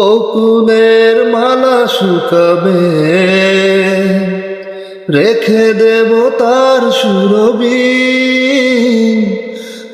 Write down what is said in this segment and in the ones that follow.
বকুলের মালা শুকাবে। রেখে দেব তার সুরবি।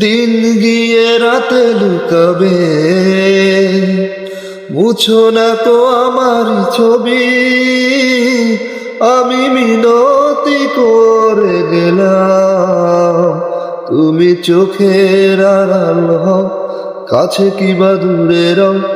দিন গিয়ে রাতে লুকাবে। মুছো না তো আমার ছবি। আমি মিনতি করে গেলাম। তুমি চোখের আড়াল কাছে কিবা দূরে রও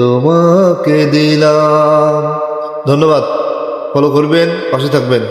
তোমাকে দিলাম। ধন্যবাদ। ফলো করবেন পাশে থাকবেন।